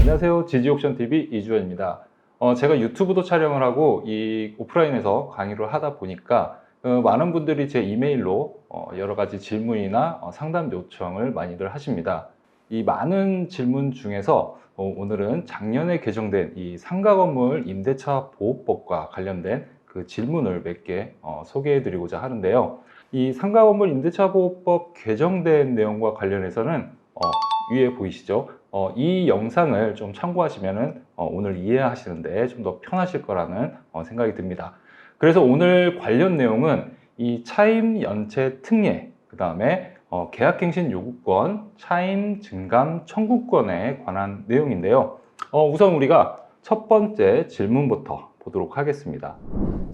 안녕하세요. 지지옥션TV 이주연입니다. 어, 제가 유튜브도 촬영을 하고 이 오프라인에서 강의를 하다 보니까 어, 많은 분들이 제 이메일로 어, 여러 가지 질문이나 어, 상담 요청을 많이들 하십니다. 이 많은 질문 중에서 어, 오늘은 작년에 개정된 이 상가 건물 임대차 보호법과 관련된 그 질문을 몇 개 소개해 드리고자 하는데요. 이 상가 건물 임대차 보호법 개정된 내용과 관련해서는 어, 위에 보이시죠? 어, 이 영상을 좀 참고하시면 오늘 이해하시는데 좀 더 편하실 거라는 어, 생각이 듭니다. 그래서 오늘 관련 내용은 이 차임 연체 특례, 그 다음에 어, 계약갱신 요구권, 차임 증감 청구권에 관한 내용인데요. 어, 우선 우리가 첫 번째 질문부터 보도록 하겠습니다.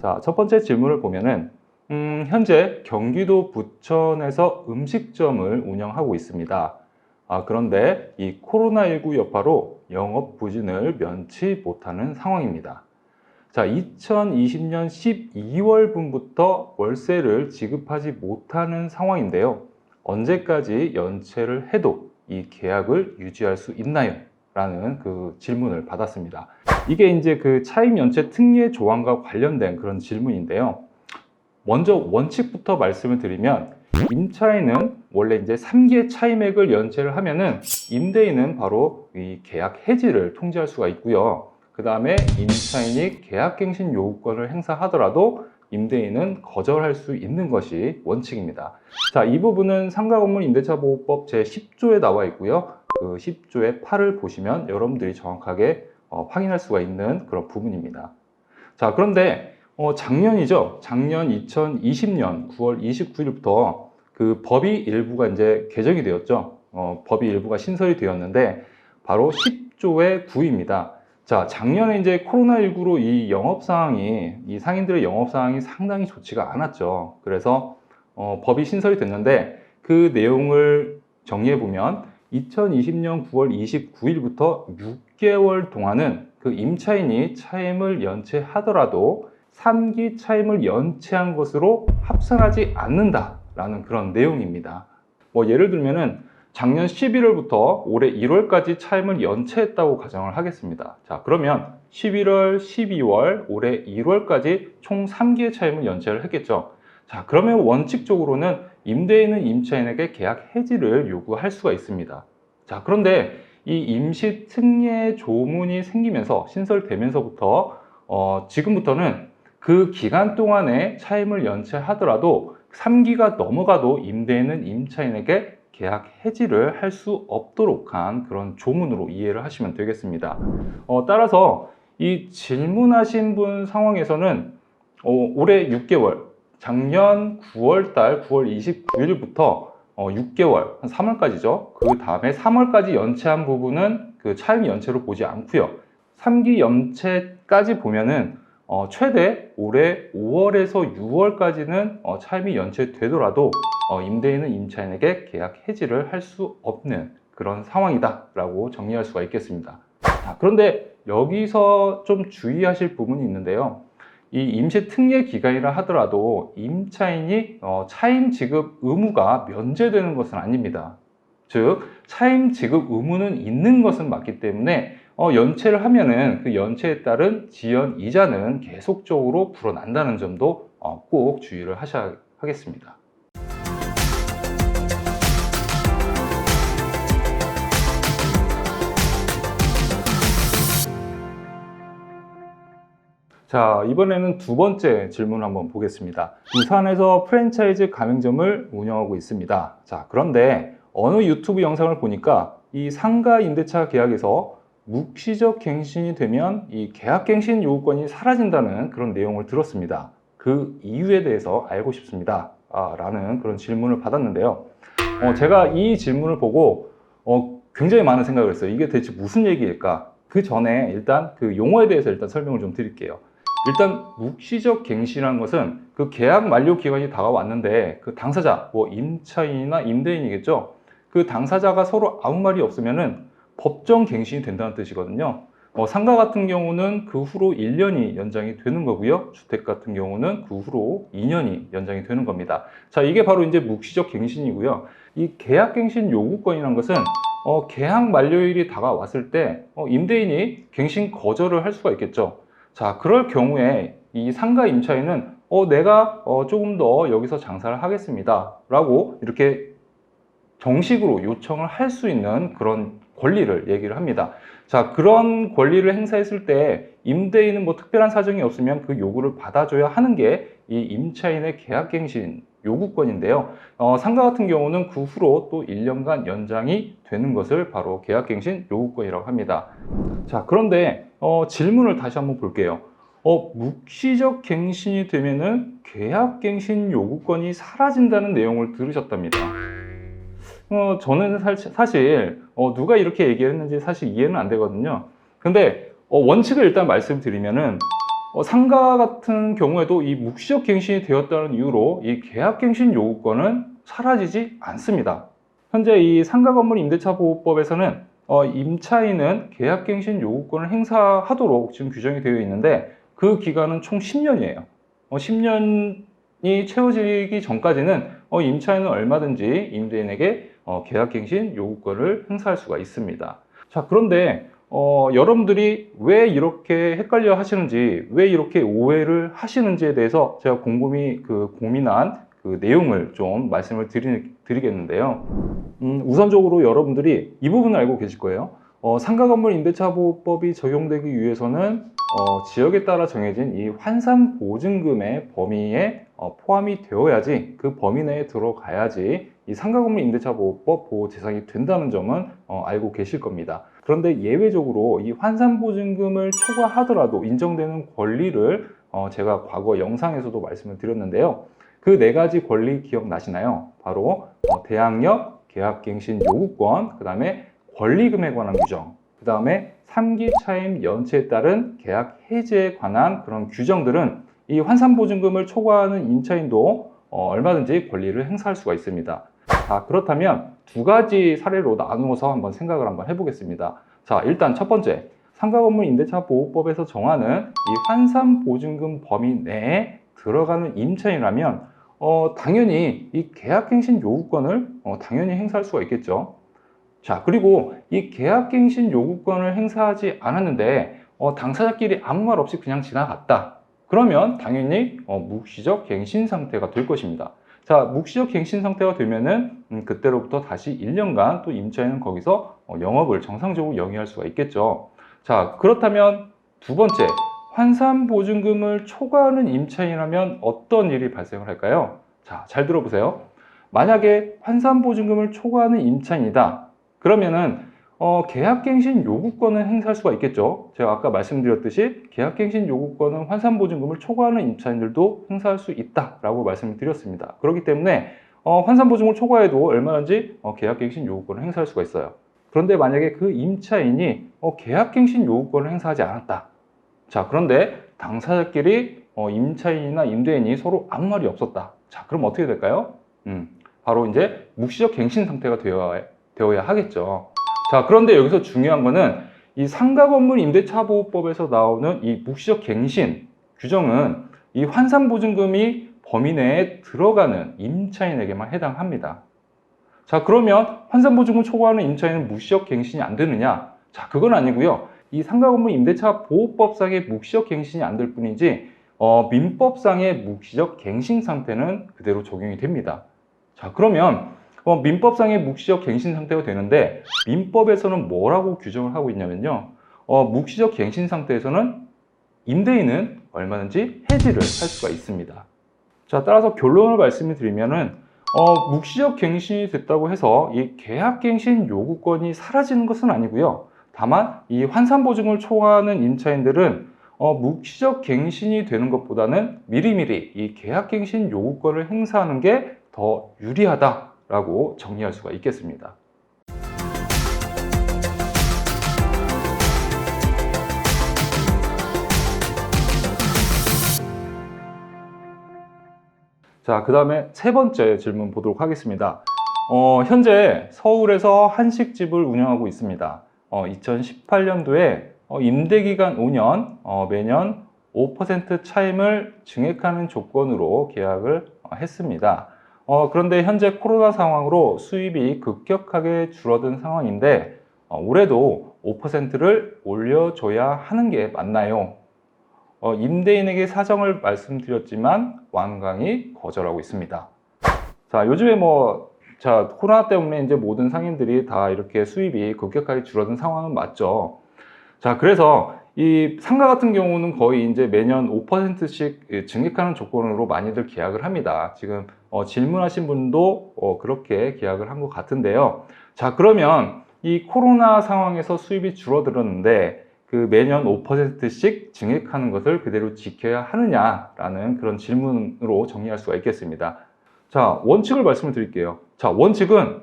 자, 첫 번째 질문을 보면은 음, 현재 경기도 부천에서 음식점을 운영하고 있습니다. 아, 그런데 이 코로나19 여파로 영업 부진을 면치 못하는 상황입니다. 자, 2020년 12월분부터 월세를 지급하지 못하는 상황인데요. 언제까지 연체를 해도 이 계약을 유지할 수 있나요? 라는 그 질문을 받았습니다. 이게 이제 그 차임 연체 특례 조항과 관련된 그런 질문인데요. 먼저 원칙부터 말씀을 드리면 임차인은 원래 이제 3개 차임액을 연체를 하면은 임대인은 바로 이 계약 해지를 통지할 수가 있고요. 그 다음에 임차인이 계약갱신 요구권을 행사하더라도 임대인은 거절할 수 있는 것이 원칙입니다. 자, 이 부분은 상가건물 임대차 보호법 제 10조에 나와 있고요. 그 10조의 8을 보시면 여러분들이 정확하게 어, 확인할 수가 있는 그런 부분입니다. 자, 그런데 어, 작년이죠. 작년 2020년 9월 29일부터 그 법이 일부가 이제 개정이 되었죠. 어, 법이 일부가 신설이 되었는데 바로 10조의 9입니다. 자, 작년에 이제 코로나19로 이 영업 상황이, 이 상인들의 영업 상황이 상당히 좋지가 않았죠. 그래서 어, 법이 신설이 됐는데 그 내용을 정리해 보면 2020년 9월 29일부터 6개월 동안은 그 임차인이 차임을 연체하더라도 3기 차임을 연체한 것으로 합산하지 않는다라는 그런 내용입니다. 뭐 예를 들면은 작년 11월부터 올해 1월까지 차임을 연체했다고 가정을 하겠습니다. 자, 그러면 11월, 12월, 올해 1월까지 총 3기의 차임을 연체를 했겠죠. 자, 그러면 원칙적으로는 임대인은 임차인에게 계약 해지를 요구할 수가 있습니다. 자, 그런데 이 임시 특례 조문이 생기면서 신설되면서부터 어, 지금부터는 그 기간 동안에 차임을 연체하더라도 3기가 넘어가도 임대인은 임차인에게 계약 해지를 할 수 없도록 한 그런 조문으로 이해를 하시면 되겠습니다. 어, 따라서 이 질문하신 분 상황에서는 어, 올해 6개월, 작년 9월 달 9월 29일부터 어, 6개월, 한 3월까지죠. 그 다음에 3월까지 연체한 부분은 그 차임 연체로 보지 않고요. 3기 연체까지 보면은 어, 최대 올해 5월에서 6월까지는 어, 차임이 연체되더라도 어, 임대인은 임차인에게 계약 해지를 할 수 없는 그런 상황이다라고 정리할 수가 있겠습니다. 자, 그런데 여기서 좀 주의하실 부분이 있는데요. 이 임시 특례 기간이라 하더라도 임차인이 어, 차임 지급 의무가 면제되는 것은 아닙니다. 즉 차임 지급 의무는 있는 것은 맞기 때문에 어, 연체를 하면은 그 연체에 따른 지연 이자는 계속적으로 불어난다는 점도 어, 꼭 주의를 하셔야 하겠습니다. 자, 이번에는 두 번째 질문 한번 보겠습니다. 부산에서 프랜차이즈 가맹점을 운영하고 있습니다. 자, 그런데 어느 유튜브 영상을 보니까 이 상가 임대차 계약에서 묵시적 갱신이 되면 이 계약갱신 요구권이 사라진다는 그런 내용을 들었습니다. 그 이유에 대해서 알고 싶습니다. 아, 라는 그런 질문을 받았는데요. 어, 제가 이 질문을 보고 어, 굉장히 많은 생각을 했어요. 이게 대체 무슨 얘기일까? 그 전에 일단 그 용어에 대해서 일단 설명을 좀 드릴게요. 일단 묵시적 갱신이라는 것은 그 계약 만료 기간이 다가왔는데 그 당사자, 뭐 임차인이나 임대인이겠죠. 그 당사자가 서로 아무 말이 없으면은 법정 갱신이 된다는 뜻이거든요. 어, 상가 같은 경우는 그 후로 1년이 연장이 되는 거고요. 주택 같은 경우는 그 후로 2년이 연장이 되는 겁니다. 자, 이게 바로 이제 묵시적 갱신이고요. 이 계약 갱신 요구권이라는 것은 어, 계약 만료일이 다가왔을 때 어, 임대인이 갱신 거절을 할 수가 있겠죠. 자, 그럴 경우에 이 상가 임차인은 어, 내가 어, 조금 더 여기서 장사를 하겠습니다. 라고 이렇게 정식으로 요청을 할 수 있는 그런 권리를 얘기를 합니다. 자, 그런 권리를 행사했을 때 임대인은 뭐 특별한 사정이 없으면 그 요구를 받아줘야 하는 게 이 임차인의 계약갱신 요구권인데요. 어, 상가 같은 경우는 그 후로 또 1년간 연장이 되는 것을 바로 계약갱신 요구권이라고 합니다. 자, 그런데 어, 질문을 다시 한번 볼게요. 어, 묵시적 갱신이 되면은 계약갱신 요구권이 사라진다는 내용을 들으셨답니다. 어, 저는 사- 사실 어, 누가 이렇게 얘기했는지 사실 이해는 안 되거든요. 근데 어, 원칙을 일단 말씀드리면은 어, 상가 같은 경우에도 이 묵시적 갱신이 되었다는 이유로 이 계약갱신 요구권은 사라지지 않습니다. 현재 이 상가 건물 임대차 보호법에서는 어, 임차인은 계약갱신 요구권을 행사하도록 지금 규정이 되어 있는데 그 기간은 총 10년이에요. 10년이 채워지기 전까지는 어, 임차인은 얼마든지 임대인에게 어, 계약갱신 요구권을 행사할 수가 있습니다. 자, 그런데 어, 여러분들이 왜 이렇게 헷갈려 하시는지, 왜 이렇게 오해를 하시는지에 대해서 제가 곰곰이 그 고민한 그 내용을 좀 말씀을 드리, 드리 겠는데요. 음, 우선적으로 여러분들이 이 부분을 알고 계실 거예요. 어, 상가 건물 임대차 보호법이 적용되기 위해서는 어, 지역에 따라 정해진 이 환산 보증금의 범위에 어, 포함이 되어야지 그 범위 내에 들어가야지 이 상가 건물 임대차 보호법 보호 대상이 된다는 점은 어, 알고 계실 겁니다. 그런데 예외적으로 이 환산 보증금을 초과하더라도 인정되는 권리를 어, 제가 과거 영상에서도 말씀을 드렸는데요. 그 네 가지 권리 기억나시나요? 바로 어, 대항력, 계약갱신 요구권, 그 다음에 권리금에 관한 규정, 그 다음에 3기 차임 연체에 따른 계약 해지에 관한 그런 규정들은 이 환산보증금을 초과하는 임차인도 어, 얼마든지 권리를 행사할 수가 있습니다. 자, 그렇다면 두 가지 사례로 나누어서 한번 생각을 한번 해보겠습니다. 자, 일단 첫 번째. 상가 건물 임대차 보호법에서 정하는 이 환산 보증금 범위 내에 들어가는 임차인이라면 어, 당연히 이 계약갱신 요구권을 어, 당연히 행사할 수가 있겠죠. 자, 그리고 이 계약갱신 요구권을 행사하지 않았는데 어, 당사자끼리 아무 말 없이 그냥 지나갔다. 그러면 당연히 어, 묵시적 갱신 상태가 될 것입니다. 자, 묵시적 갱신 상태가 되면은 음, 그때로부터 다시 1년간 또 임차인은 거기서 어, 영업을 정상적으로 영위할 수가 있겠죠. 자, 그렇다면 두 번째, 환산 보증금을 초과하는 임차인이라면 어떤 일이 발생을 할까요? 자, 잘 들어보세요. 만약에 환산 보증금을 초과하는 임차인이다. 그러면은 어, 계약갱신 요구권을 행사할 수가 있겠죠. 제가 아까 말씀드렸듯이 계약갱신 요구권은 환산보증금을 초과하는 임차인들도 행사할 수 있다라고 말씀을 드렸습니다. 그렇기 때문에 어, 환산보증을 초과해도 얼마든지 어, 계약갱신 요구권을 행사할 수가 있어요. 그런데 만약에 그 임차인이 어, 계약갱신 요구권을 행사하지 않았다. 자, 그런데 당사자끼리 어, 임차인이나 임대인이 서로 아무 말이 없었다. 자, 그럼 어떻게 될까요? 음, 바로 이제 묵시적 갱신 상태가 되어야, 되어야 하겠죠. 자, 그런데 여기서 중요한 거는 이 상가 건물 임대차 보호법에서 나오는 이 묵시적 갱신 규정은 이 환산 보증금이 범위 내에 들어가는 임차인에게만 해당합니다. 자, 그러면 환산 보증금 초과하는 임차인은 묵시적 갱신이 안 되느냐? 자, 그건 아니고요. 이 상가 건물 임대차 보호법상의 묵시적 갱신이 안 될 뿐이지 어, 민법상의 묵시적 갱신 상태는 그대로 적용이 됩니다. 자, 그러면 어, 민법상의 묵시적 갱신 상태가 되는데 민법에서는 뭐라고 규정을 하고 있냐면요. 어, 묵시적 갱신 상태에서는 임대인은 얼마든지 해지를 할 수가 있습니다. 자, 따라서 결론을 말씀을 드리면은 어, 묵시적 갱신이 됐다고 해서 이 계약 갱신 요구권이 사라지는 것은 아니고요. 다만 이 환산 보증을 초과하는 임차인들은 어, 묵시적 갱신이 되는 것보다는 미리미리 이 계약 갱신 요구권을 행사하는 게 더 유리하다 라고 정리할 수가 있겠습니다. 자, 그 다음에 세 번째 질문 보도록 하겠습니다. 어, 현재 서울에서 한식집을 운영하고 있습니다. 어, 2018년도에 어, 임대기간 5년, 어, 매년 5% 차임을 증액하는 조건으로 계약을 어, 했습니다. 어, 그런데 현재 코로나 상황으로 수입이 급격하게 줄어든 상황인데 어, 올해도 5%를 올려줘야 하는 게 맞나요? 어, 임대인에게 사정을 말씀드렸지만 완강히 거절하고 있습니다. 자, 요즘에 뭐, 자, 코로나 때문에 이제 모든 상인들이 다 이렇게 수입이 급격하게 줄어든 상황은 맞죠. 자, 그래서 이 상가 같은 경우는 거의 이제 매년 5%씩 증액하는 조건으로 많이들 계약을 합니다. 지금 어, 질문하신 분도 어, 그렇게 계약을 한 것 같은데요. 자, 그러면 이 코로나 상황에서 수입이 줄어들었는데 그 매년 5%씩 증액하는 것을 그대로 지켜야 하느냐라는 그런 질문으로 정리할 수가 있겠습니다. 자, 원칙을 말씀을 드릴게요. 자, 원칙은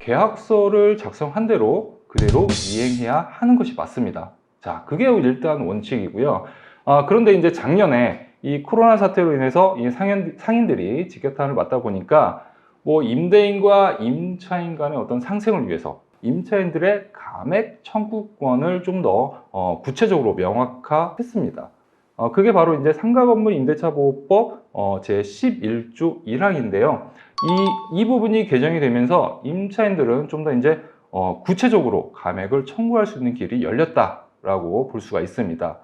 계약서를 작성한 대로 그대로 이행해야 하는 것이 맞습니다. 자, 그게 일단 원칙이고요. 아, 그런데 이제 작년에 이 코로나 사태로 인해서 이 상인, 상인들이 직격탄을 맞다 보니까 뭐 임대인과 임차인 간의 어떤 상생을 위해서 임차인들의 감액 청구권을 좀더 어, 구체적으로 명확화했습니다. 어, 그게 바로 이제 상가 건물 임대차 보호법 어, 제 11조 1항인데요. 이, 이 부분이 개정이 되면서 임차인들은 좀 더 이제 어, 구체적으로 감액을 청구할 수 있는 길이 열렸다라고 볼 수가 있습니다.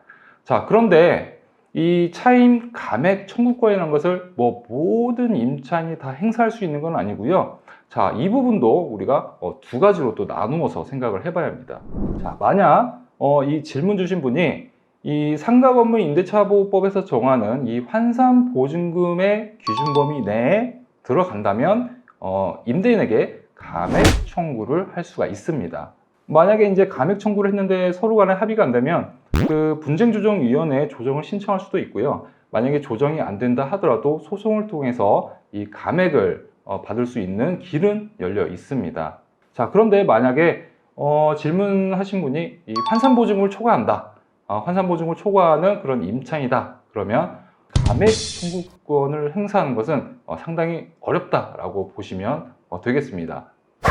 자, 그런데 이 차임 감액 청구권이라는 것을 뭐 모든 임차인이 다 행사할 수 있는 건 아니고요. 자, 이 부분도 우리가 어, 두 가지로 또 나누어서 생각을 해봐야 합니다. 자, 만약 어, 이 질문 주신 분이 이 상가 건물 임대차 보호법에서 정하는 이 환산 보증금의 기준 범위 내에 들어간다면 어, 임대인에게 감액 청구를 할 수가 있습니다. 만약에 이제 감액 청구를 했는데 서로 간에 합의가 안 되면 그 분쟁조정위원회에 조정을 신청할 수도 있고요. 만약에 조정이 안 된다 하더라도 소송을 통해서 이 감액을 어, 받을 수 있는 길은 열려 있습니다. 자, 그런데 만약에 어, 질문하신 분이 이 환산보증을 초과한다. 어, 환산보증을 초과하는 그런 임차인이다. 그러면 감액 청구권을 행사하는 것은 어, 상당히 어렵다라고 보시면 어, 되겠습니다.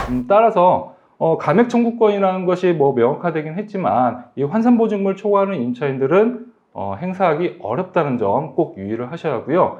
음, 따라서 어, 감액 청구권이라는 것이 뭐 명확화되긴 했지만 이 환산 보증을 초과하는 임차인들은 어, 행사하기 어렵다는 점 꼭 유의를 하셔야 하고요.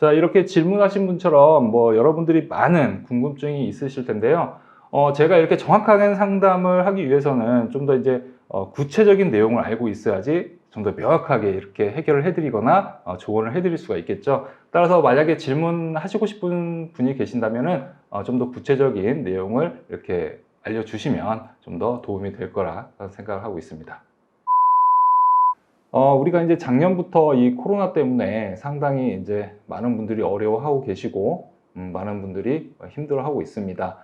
자, 이렇게 질문하신 분처럼 뭐 여러분들이 많은 궁금증이 있으실 텐데요. 어, 제가 이렇게 정확하게 상담을 하기 위해서는 좀 더 이제 어, 구체적인 내용을 알고 있어야지 좀 더 명확하게 이렇게 해결을 해드리거나 어, 조언을 해드릴 수가 있겠죠. 따라서 만약에 질문하시고 싶은 분이 계신다면은 어, 좀 더 구체적인 내용을 이렇게 알려주시면 좀 더 도움이 될 거라 생각을 하고 있습니다. 어, 우리가 이제 작년부터 이 코로나 때문에 상당히 이제 많은 분들이 어려워하고 계시고, 음, 많은 분들이 힘들어하고 있습니다.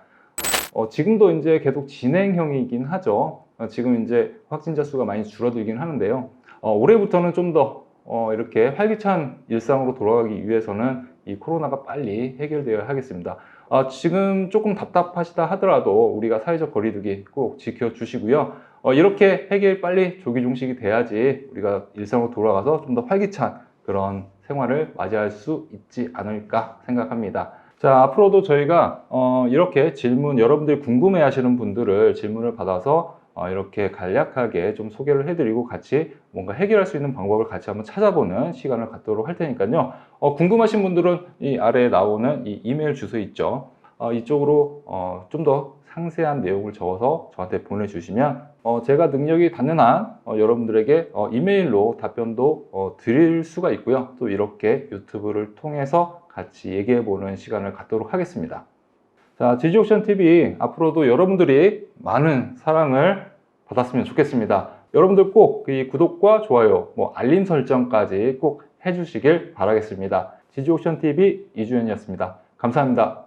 어, 지금도 이제 계속 진행형이긴 하죠. 어, 지금 이제 확진자 수가 많이 줄어들긴 하는데요. 어, 올해부터는 좀 더 어, 이렇게 활기찬 일상으로 돌아가기 위해서는 이 코로나가 빨리 해결되어야 하겠습니다. 어, 지금 조금 답답하시다 하더라도 우리가 사회적 거리두기 꼭 지켜주시고요. 어, 이렇게 해결 빨리 조기 종식이 돼야지 우리가 일상으로 돌아가서 좀 더 활기찬 그런 생활을 맞이할 수 있지 않을까 생각합니다. 자, 앞으로도 저희가 어, 이렇게 질문, 여러분들이 궁금해 하시는 분들을 질문을 받아서 어, 이렇게 간략하게 좀 소개를 해드리고 같이 뭔가 해결할 수 있는 방법을 같이 한번 찾아보는 시간을 갖도록 할 테니까요. 어, 궁금하신 분들은 이 아래에 나오는 이 이메일 주소 있죠. 어, 이쪽으로 어, 좀 더 상세한 내용을 적어서 저한테 보내주시면 어, 제가 능력이 닿는 한 어, 여러분들에게 어, 이메일로 답변도 어, 드릴 수가 있고요. 또 이렇게 유튜브를 통해서 같이 얘기해 보는 시간을 갖도록 하겠습니다. 자, 지지옥션 TV 앞으로도 여러분들이 많은 사랑을 받았으면 좋겠습니다. 여러분들 꼭 이 구독과 좋아요, 뭐 알림 설정까지 꼭 해주시길 바라겠습니다. 지지옥션 TV 이주연이었습니다. 감사합니다.